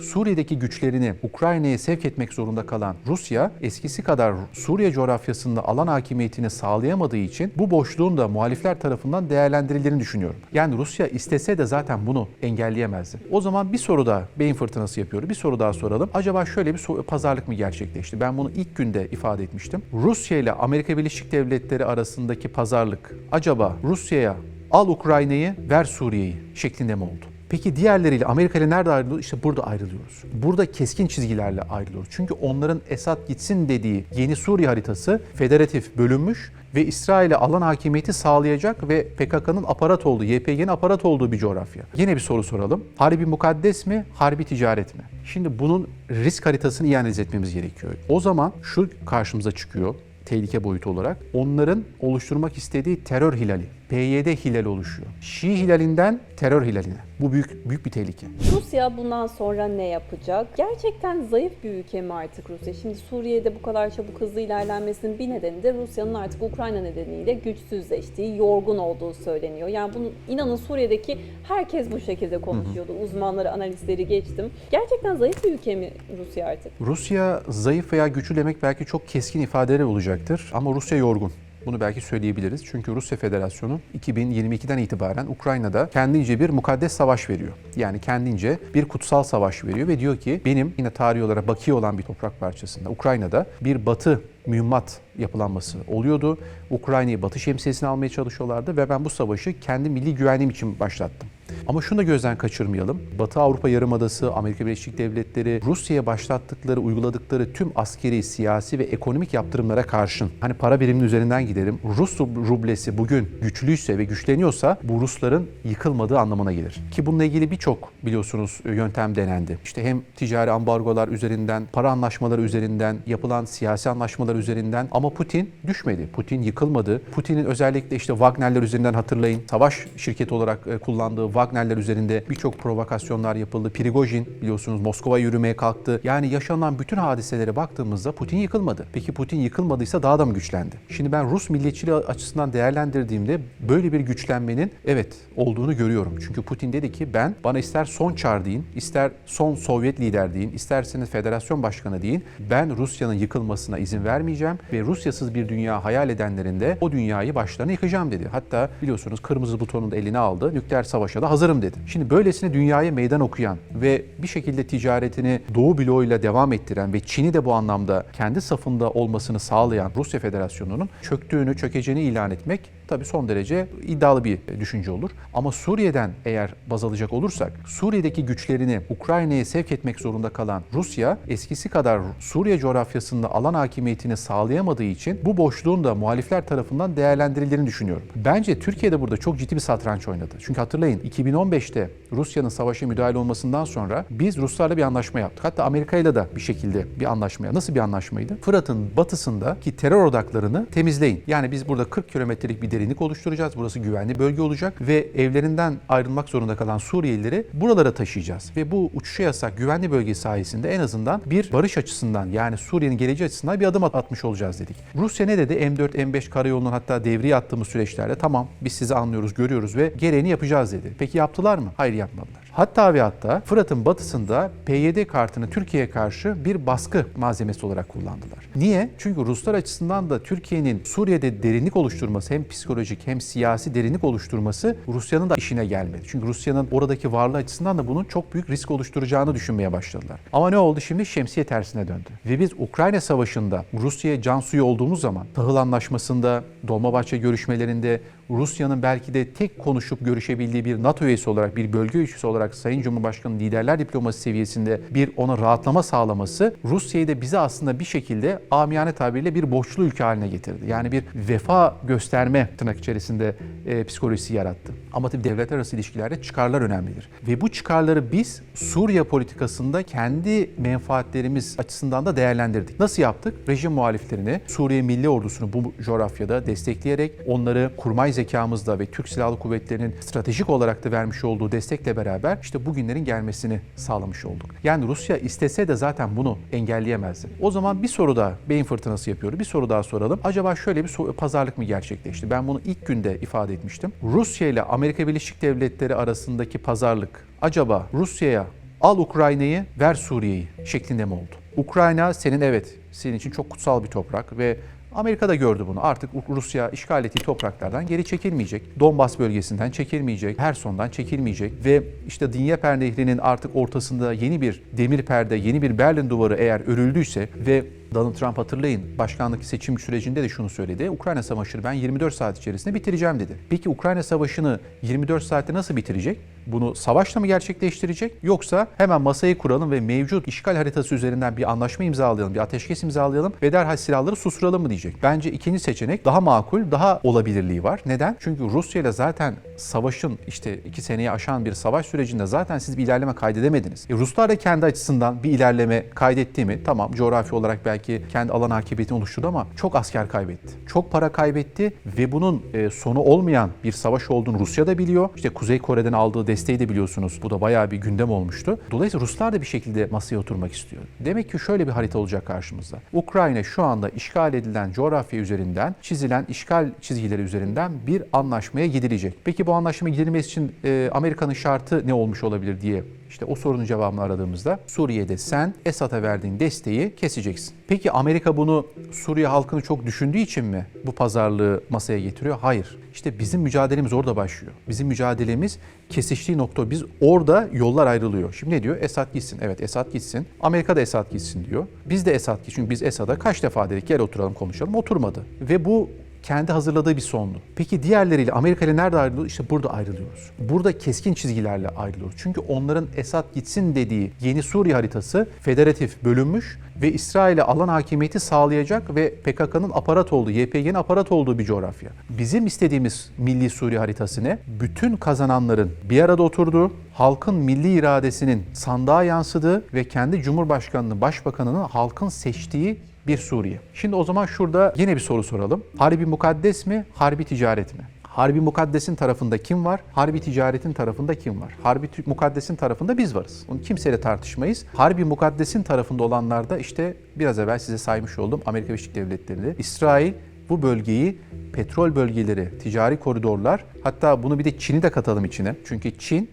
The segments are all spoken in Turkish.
Suriye'deki güçlerini Ukrayna'ya sevk etmek zorunda kalan Rusya eskisi kadar Suriye coğrafyasında alan hakimiyetini sağlayamadığı için bu boşluğun da muhalifler tarafından değerlendirildiğini düşünüyorum. Yani Rusya istese de zaten bunu engelleyemezdi. O zaman bir soru daha beyin fırtınası yapıyorum. Bir soru daha soralım. Acaba şöyle bir so- pazarlık mı gerçekleşti? Ben bunu ilk günde ifade etmiştim. Rusya ile Amerika Birleşik Devletleri arasındaki pazarlık acaba Rusya'ya al Ukrayna'yı ver Suriye'yi şeklinde mi oldu? Peki diğerleriyle Amerika ile nerede ayrılıyoruz? İşte burada ayrılıyoruz. Burada keskin çizgilerle ayrılıyoruz. Çünkü onların Esad gitsin dediği yeni Suriye haritası federatif bölünmüş ve İsrail'e alan hakimiyeti sağlayacak ve PKK'nın aparat olduğu, YPG'nin aparat olduğu bir coğrafya. Yine bir soru soralım. Harbi mukaddes mi, harbi ticaret mi? Şimdi bunun risk haritasını iyi analiz etmemiz gerekiyor. O zaman şu karşımıza çıkıyor tehlike boyutu olarak. Onların oluşturmak istediği terör hilali. PYD hilali oluşuyor. Şii hilalinden terör hilaline. Bu büyük büyük bir tehlike. Rusya bundan sonra ne yapacak? Gerçekten zayıf bir ülke mi artık Rusya? Şimdi Suriye'de bu kadar çabuk hızlı ilerlenmesinin bir nedeni de Rusya'nın artık Ukrayna nedeniyle güçsüzleştiği, yorgun olduğu söyleniyor. Yani bunu inanın Suriye'deki herkes bu şekilde konuşuyordu. Uzmanları, analistleri geçtim. Gerçekten zayıf bir ülke mi Rusya artık? Rusya zayıf veya güçlü demek belki çok keskin ifadeler olacaktır ama Rusya yorgun. Bunu belki söyleyebiliriz. Çünkü Rusya Federasyonu 2022'den itibaren Ukrayna'da kendince bir mukaddes savaş veriyor. Yani kendince bir kutsal savaş veriyor ve diyor ki benim yine tarihi olarak baki olan bir toprak parçasında Ukrayna'da bir batı mühimmat yapılanması oluyordu. Ukrayna'yı batı şemsiyesine almaya çalışıyorlardı ve ben bu savaşı kendi milli güvenliğim için başlattım. Ama şunu da gözden kaçırmayalım. Batı Avrupa Yarımadası, Amerika Birleşik Devletleri, Rusya'ya başlattıkları, uyguladıkları tüm askeri, siyasi ve ekonomik yaptırımlara karşın, hani para biriminin üzerinden gidelim, Rus rublesi bugün güçlüyse ve güçleniyorsa bu Rusların yıkılmadığı anlamına gelir. Ki bununla ilgili birçok biliyorsunuz yöntem denendi. İşte hem ticari ambargolar üzerinden, para anlaşmaları üzerinden, yapılan siyasi anlaşmalar üzerinden ama Putin düşmedi. Putin yıkılmadı. Putin'in özellikle işte Wagner'ler üzerinden hatırlayın. Savaş şirketi olarak e, kullandığı Wagner'ler üzerinde birçok provokasyonlar yapıldı. Prigojin biliyorsunuz Moskova yürümeye kalktı. Yani yaşanan bütün hadiselere baktığımızda Putin yıkılmadı. Peki Putin yıkılmadıysa daha da mı güçlendi? Şimdi ben Rus milliyetçiliği açısından değerlendirdiğimde böyle bir güçlenmenin evet olduğunu görüyorum. Çünkü Putin dedi ki ben bana ister son çar deyin, ister son Sovyet lider deyin, isterseniz federasyon başkanı deyin. Ben Rusya'nın yıkılmasına izin vermeyeceğim ve Rusyasız bir dünya hayal edenlerin de o dünyayı başlarına yıkacağım dedi. Hatta biliyorsunuz kırmızı butonunu da eline aldı. Nükleer savaşa da hazırım dedi. Şimdi böylesine dünyaya meydan okuyan ve bir şekilde ticaretini Doğu bloğuyla devam ettiren ve Çin'i de bu anlamda kendi safında olmasını sağlayan Rusya Federasyonu'nun çöktüğünü, çökeceğini ilan etmek tabii son derece iddialı bir düşünce olur. Ama Suriye'den eğer baz alacak olursak, Suriye'deki güçlerini Ukrayna'ya sevk etmek zorunda kalan Rusya, eskisi kadar Suriye coğrafyasında alan hakimiyetini sağlayamadığı için bu boşluğun da muhalifler tarafından değerlendirildiğini düşünüyorum. Bence Türkiye de burada çok ciddi bir satranç oynadı. Çünkü hatırlayın 2015'te Rusya'nın savaşa müdahale olmasından sonra biz Ruslarla bir anlaşma yaptık. Hatta Amerika ile de bir şekilde bir anlaşmaya. Nasıl bir anlaşmaydı? Fırat'ın batısındaki terör odaklarını temizleyin. Yani biz burada 40 kilometrelik bir derinlik oluşturacağız. Burası güvenli bölge olacak ve evlerinden ayrılmak zorunda kalan Suriyelileri buralara taşıyacağız. Ve bu uçuşa yasak güvenli bölge sayesinde en azından bir barış açısından yani Suriye'nin geleceği açısından bir adım atmış olacağız dedik. Rusya ne dedi? M4, M5 karayolunun hatta devriye attığımız süreçlerde tamam biz sizi anlıyoruz, görüyoruz ve gereğini yapacağız dedi. Peki yaptılar mı? Hayır yapmadılar. Hatta ve hatta Fırat'ın batısında PYD kartını Türkiye'ye karşı bir baskı malzemesi olarak kullandılar. Niye? Çünkü Ruslar açısından da Türkiye'nin Suriye'de derinlik oluşturması hem psikolojik hem siyasi derinlik oluşturması Rusya'nın da işine gelmedi. Çünkü Rusya'nın oradaki varlığı açısından da bunun çok büyük risk oluşturacağını düşünmeye başladılar. Ama ne oldu şimdi? Şemsiye tersine döndü. Ve biz Ukrayna Savaşı'nda Rusya'ya can suyu olduğumuz zaman Tahıl Anlaşması'nda, Dolmabahçe görüşmelerinde Rusya'nın belki de tek konuşup görüşebildiği bir NATO üyesi olarak, bir bölge üyesi olarak Sayın Cumhurbaşkanı liderler diplomasi seviyesinde bir ona rahatlama sağlaması Rusya'yı da bize aslında bir şekilde amiyane tabirle bir borçlu ülke haline getirdi. Yani bir vefa gösterme tırnak içerisinde e, psikolojisi yarattı. Ama tabii devletler arası ilişkilerde çıkarlar önemlidir. Ve bu çıkarları biz Suriye politikasında kendi menfaatlerimiz açısından da değerlendirdik. Nasıl yaptık? Rejim muhaliflerini, Suriye Milli Ordusu'nu bu coğrafyada destekleyerek onları kurmay zekamızla ve Türk Silahlı Kuvvetleri'nin stratejik olarak da vermiş olduğu destekle beraber işte bugünlerin gelmesini sağlamış olduk. Yani Rusya istese de zaten bunu engelleyemezdi. O zaman bir soru daha beyin fırtınası yapıyorum. Bir soru daha soralım. Acaba şöyle bir pazarlık mı gerçekleşti? Ben bunu ilk günde ifade etmiştim. Rusya ile Amerika Birleşik Devletleri arasındaki pazarlık acaba Rusya'ya al Ukrayna'yı, ver Suriye'yi şeklinde mi oldu? Ukrayna senin evet, senin için çok kutsal bir toprak ve Amerika da gördü bunu. Artık Rusya işgal ettiği topraklardan geri çekilmeyecek. Donbas bölgesinden çekilmeyecek. Herson'dan çekilmeyecek. Ve işte Dnieper Nehri'nin artık ortasında yeni bir demir perde, yeni bir Berlin duvarı eğer örüldüyse ve Donald Trump hatırlayın başkanlık seçim sürecinde de şunu söyledi. Ukrayna Savaşı'nı ben 24 saat içerisinde bitireceğim dedi. Peki Ukrayna Savaşı'nı 24 saatte nasıl bitirecek? Bunu savaşla mı gerçekleştirecek yoksa hemen masayı kuralım ve mevcut işgal haritası üzerinden bir anlaşma imzalayalım, bir ateşkes imzalayalım ve derhal silahları susturalım mı diyecek. Bence ikinci seçenek daha makul, daha olabilirliği var. Neden? Çünkü Rusya ile zaten savaşın işte iki seneyi aşan bir savaş sürecinde zaten siz bir ilerleme kaydedemediniz. E, Ruslar da kendi açısından bir ilerleme kaydetti mi? Tamam coğrafi olarak belki kendi alan hakimiyetini oluşturdu ama çok asker kaybetti. Çok para kaybetti ve bunun e, sonu olmayan bir savaş olduğunu Rusya da biliyor. İşte Kuzey Kore'den aldığı desteği de biliyorsunuz. Bu da bayağı bir gündem olmuştu. Dolayısıyla Ruslar da bir şekilde masaya oturmak istiyor. Demek ki şöyle bir harita olacak karşımızda. Ukrayna şu anda işgal edilen coğrafya üzerinden çizilen işgal çizgileri üzerinden bir anlaşmaya gidilecek. Peki bu anlaşmaya gidilmesi için e, Amerika'nın şartı ne olmuş olabilir diye işte o sorunun cevabını aradığımızda Suriye'de sen Esad'a verdiğin desteği keseceksin. Peki Amerika bunu Suriye halkını çok düşündüğü için mi bu pazarlığı masaya getiriyor? Hayır. İşte bizim mücadelemiz orada başlıyor. Bizim mücadelemiz kesiştiği nokta. Biz orada yollar ayrılıyor. Şimdi ne diyor? Esad gitsin. Evet Esad gitsin. Amerika da Esad gitsin diyor. Biz de Esad gitsin. Çünkü biz Esad'a kaç defa dedik gel oturalım konuşalım. Oturmadı. Ve bu kendi hazırladığı bir sondu. Peki diğerleriyle Amerika ile nerede ayrılıyoruz? İşte burada ayrılıyoruz. Burada keskin çizgilerle ayrılıyoruz. Çünkü onların Esad gitsin dediği yeni Suriye haritası federatif bölünmüş ve İsrail'e alan hakimiyeti sağlayacak ve PKK'nın aparat olduğu, YPG'nin aparat olduğu bir coğrafya. Bizim istediğimiz milli Suriye haritası ne? Bütün kazananların bir arada oturduğu, halkın milli iradesinin sandığa yansıdığı ve kendi Cumhurbaşkanının, Başbakanının halkın seçtiği bir Suriye. Şimdi o zaman şurada yine bir soru soralım. Harbi mukaddes mi, harbi ticaret mi? Harbi mukaddesin tarafında kim var? Harbi ticaretin tarafında kim var? Harbi mukaddesin tarafında biz varız. Onu kimseyle tartışmayız. Harbi mukaddesin tarafında olanlar da işte biraz evvel size saymış olduğum Amerika Birleşik Devletleri'nde. İsrail bu bölgeyi petrol bölgeleri, ticari koridorlar hatta bunu bir de Çin'i de katalım içine. Çünkü Çin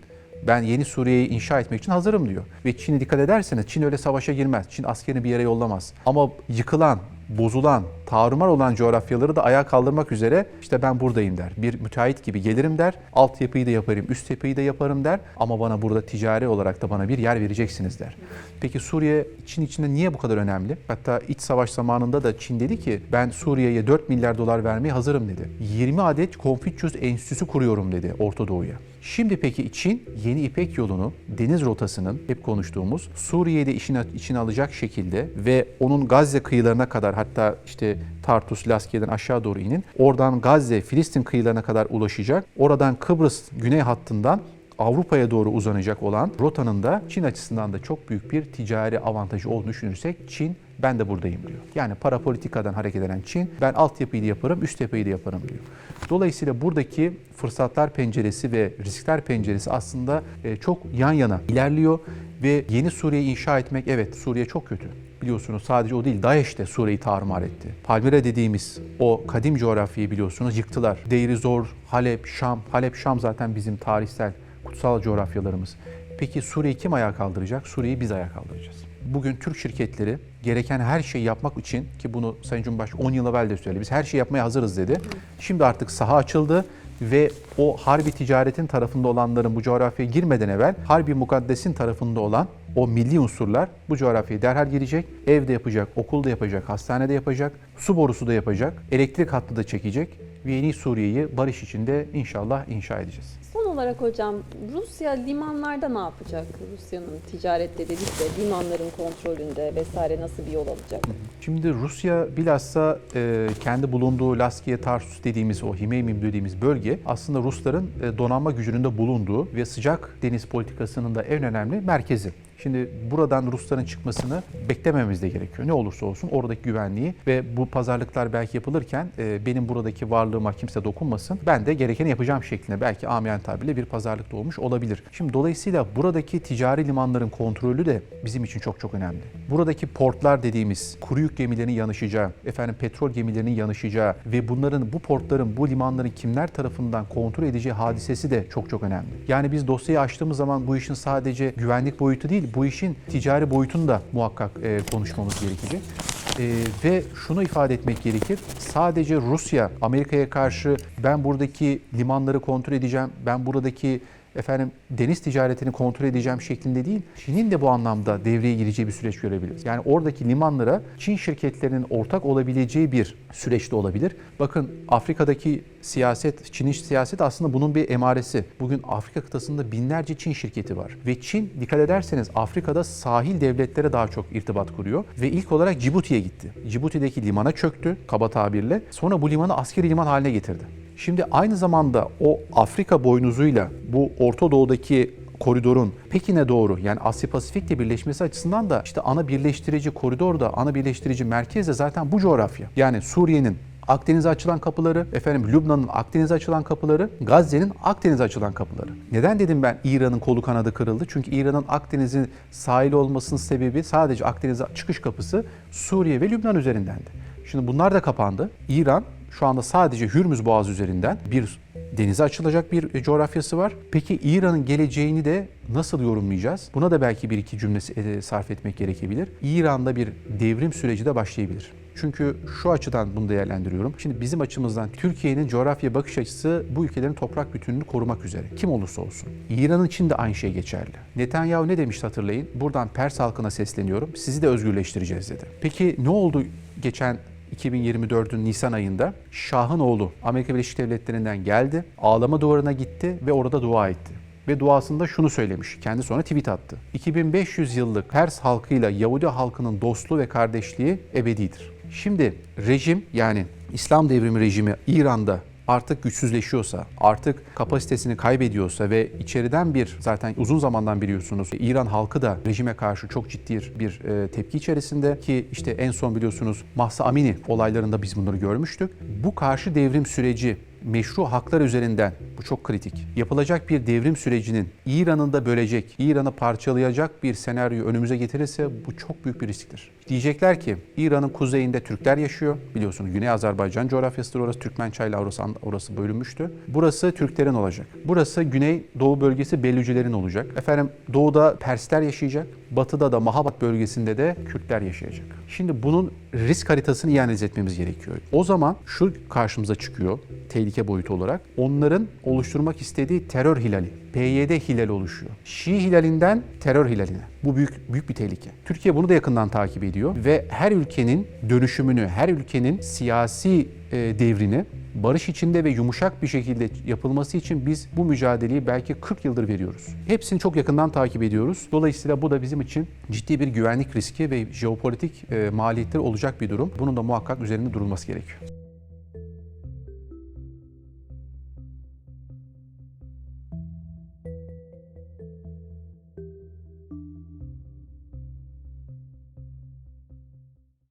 ben yeni Suriye'yi inşa etmek için hazırım diyor. Ve Çin'i dikkat ederseniz Çin öyle savaşa girmez. Çin askerini bir yere yollamaz. Ama yıkılan, bozulan, tarumar olan coğrafyaları da ayağa kaldırmak üzere işte ben buradayım der. Bir müteahhit gibi gelirim der. Altyapıyı da yaparım, üst yapıyı da yaparım der. Ama bana burada ticari olarak da bana bir yer vereceksiniz der. Peki Suriye Çin içinde niye bu kadar önemli? Hatta iç savaş zamanında da Çin dedi ki ben Suriye'ye 4 milyar dolar vermeye hazırım dedi. 20 adet Konfüçyüs Enstitüsü kuruyorum dedi Orta Doğu'ya. Şimdi peki Çin yeni İpek yolunu deniz rotasının hep konuştuğumuz Suriye'de işine, içine alacak şekilde ve onun Gazze kıyılarına kadar hatta işte Tartus, Laskiye'den aşağı doğru inin. Oradan Gazze, Filistin kıyılarına kadar ulaşacak. Oradan Kıbrıs güney hattından Avrupa'ya doğru uzanacak olan rotanın da Çin açısından da çok büyük bir ticari avantajı olduğunu düşünürsek Çin ben de buradayım diyor. Yani para politikadan hareket eden Çin ben altyapıyı da yaparım, üst yapıyı da yaparım diyor. Dolayısıyla buradaki fırsatlar penceresi ve riskler penceresi aslında e, çok yan yana ilerliyor ve yeni Suriye'yi inşa etmek evet Suriye çok kötü. Biliyorsunuz sadece o değil DAEŞ de Suriye'yi tarumar etti. Palmyra dediğimiz o kadim coğrafyayı biliyorsunuz yıktılar. Deir Zor, Halep, Şam. Halep, Şam zaten bizim tarihsel kutsal coğrafyalarımız. Peki Suriye'yi kim ayağa kaldıracak? Suriye'yi biz ayağa kaldıracağız. Bugün Türk şirketleri gereken her şeyi yapmak için ki bunu Sayın Cumhurbaşkanı 10 yıl evvel de söyledi. Biz her şeyi yapmaya hazırız dedi. Şimdi artık saha açıldı ve o harbi ticaretin tarafında olanların bu coğrafyaya girmeden evvel harbi mukaddesin tarafında olan o milli unsurlar bu coğrafyaya derhal girecek. Evde yapacak, okulda yapacak, hastanede yapacak, su borusu da yapacak, elektrik hattı da çekecek ve yeni Suriye'yi barış içinde inşallah inşa edeceğiz. Olarak hocam Rusya limanlarda ne yapacak? Rusya'nın ticarette dedik de limanların kontrolünde vesaire nasıl bir yol alacak? Şimdi Rusya bilhassa e, kendi bulunduğu Laskiye Tarsus dediğimiz o Himeymim dediğimiz bölge aslında Rusların e, donanma gücünün de bulunduğu ve sıcak deniz politikasının da en önemli merkezi. Şimdi buradan Rusların çıkmasını beklememiz de gerekiyor. Ne olursa olsun oradaki güvenliği ve bu pazarlıklar belki yapılırken e, benim buradaki varlığıma kimse dokunmasın. Ben de gerekeni yapacağım şeklinde belki amiyen tabirle bir pazarlık doğmuş olabilir. Şimdi dolayısıyla buradaki ticari limanların kontrolü de bizim için çok çok önemli. Buradaki portlar dediğimiz kuru yük gemilerinin yanışacağı, efendim petrol gemilerinin yanışacağı ve bunların bu portların, bu limanların kimler tarafından kontrol edeceği hadisesi de çok çok önemli. Yani biz dosyayı açtığımız zaman bu işin sadece güvenlik boyutu değil, bu işin ticari boyutunu da muhakkak e, konuşmamız gerekecek. Ee, ve şunu ifade etmek gerekir. Sadece Rusya Amerika'ya karşı ben buradaki limanları kontrol edeceğim, ben buradaki efendim deniz ticaretini kontrol edeceğim şeklinde değil. Çin'in de bu anlamda devreye gireceği bir süreç görebiliriz. Yani oradaki limanlara Çin şirketlerinin ortak olabileceği bir süreç de olabilir. Bakın Afrika'daki siyaset, Çin'in siyaset aslında bunun bir emaresi. Bugün Afrika kıtasında binlerce Çin şirketi var. Ve Çin dikkat ederseniz Afrika'da sahil devletlere daha çok irtibat kuruyor. Ve ilk olarak Cibuti'ye gitti. Cibuti'deki limana çöktü kaba tabirle. Sonra bu limanı askeri liman haline getirdi. Şimdi aynı zamanda o Afrika boynuzuyla bu Orta Doğu'daki koridorun Pekin'e doğru yani Asya Pasifik'le birleşmesi açısından da işte ana birleştirici koridor da ana birleştirici merkez de zaten bu coğrafya. Yani Suriye'nin Akdeniz'e açılan kapıları, efendim Lübnan'ın Akdeniz'e açılan kapıları, Gazze'nin Akdeniz'e açılan kapıları. Neden dedim ben İran'ın kolu kanadı kırıldı? Çünkü İran'ın Akdeniz'in sahili olmasının sebebi sadece Akdeniz'e çıkış kapısı Suriye ve Lübnan üzerindendi. Şimdi bunlar da kapandı. İran şu anda sadece Hürmüz Boğazı üzerinden bir denize açılacak bir e, coğrafyası var. Peki İran'ın geleceğini de nasıl yorumlayacağız? Buna da belki bir iki cümle e, sarf etmek gerekebilir. İran'da bir devrim süreci de başlayabilir. Çünkü şu açıdan bunu değerlendiriyorum. Şimdi bizim açımızdan Türkiye'nin coğrafya bakış açısı bu ülkelerin toprak bütünlüğünü korumak üzere. Kim olursa olsun. İran için de aynı şey geçerli. Netanyahu ne demişti hatırlayın? Buradan Pers halkına sesleniyorum. Sizi de özgürleştireceğiz dedi. Peki ne oldu geçen 2024'ün Nisan ayında Şah'ın oğlu Amerika Birleşik Devletleri'nden geldi. Ağlama duvarına gitti ve orada dua etti. Ve duasında şunu söylemiş. Kendi sonra tweet attı. 2500 yıllık Pers halkıyla Yahudi halkının dostluğu ve kardeşliği ebedidir. Şimdi rejim yani İslam devrimi rejimi İran'da artık güçsüzleşiyorsa, artık kapasitesini kaybediyorsa ve içeriden bir zaten uzun zamandan biliyorsunuz İran halkı da rejime karşı çok ciddi bir e, tepki içerisinde ki işte en son biliyorsunuz Mahsa Amini olaylarında biz bunları görmüştük. Bu karşı devrim süreci meşru haklar üzerinden bu çok kritik. Yapılacak bir devrim sürecinin İran'ın da bölecek, İran'ı parçalayacak bir senaryo önümüze getirirse bu çok büyük bir risktir. Diyecekler ki İran'ın kuzeyinde Türkler yaşıyor. Biliyorsunuz Güney Azerbaycan coğrafyasıdır orası. Türkmençayla orası, orası bölünmüştü. Burası Türklerin olacak. Burası Güney Doğu bölgesi Bellücilerin olacak. Efendim Doğuda Persler yaşayacak. Batıda da Mahabat bölgesinde de Kürtler yaşayacak. Şimdi bunun risk haritasını iyi analiz etmemiz gerekiyor. O zaman şu karşımıza çıkıyor tehlike boyutu olarak. Onların oluşturmak istediği terör hilali. PYD hilali oluşuyor. Şii hilalinden terör hilaline. Bu büyük büyük bir tehlike. Türkiye bunu da yakından takip ediyor ve her ülkenin dönüşümünü, her ülkenin siyasi e, devrini barış içinde ve yumuşak bir şekilde yapılması için biz bu mücadeleyi belki 40 yıldır veriyoruz. Hepsini çok yakından takip ediyoruz. Dolayısıyla bu da bizim için ciddi bir güvenlik riski ve jeopolitik e, maliyetleri olacak bir durum. Bunun da muhakkak üzerinde durulması gerekiyor.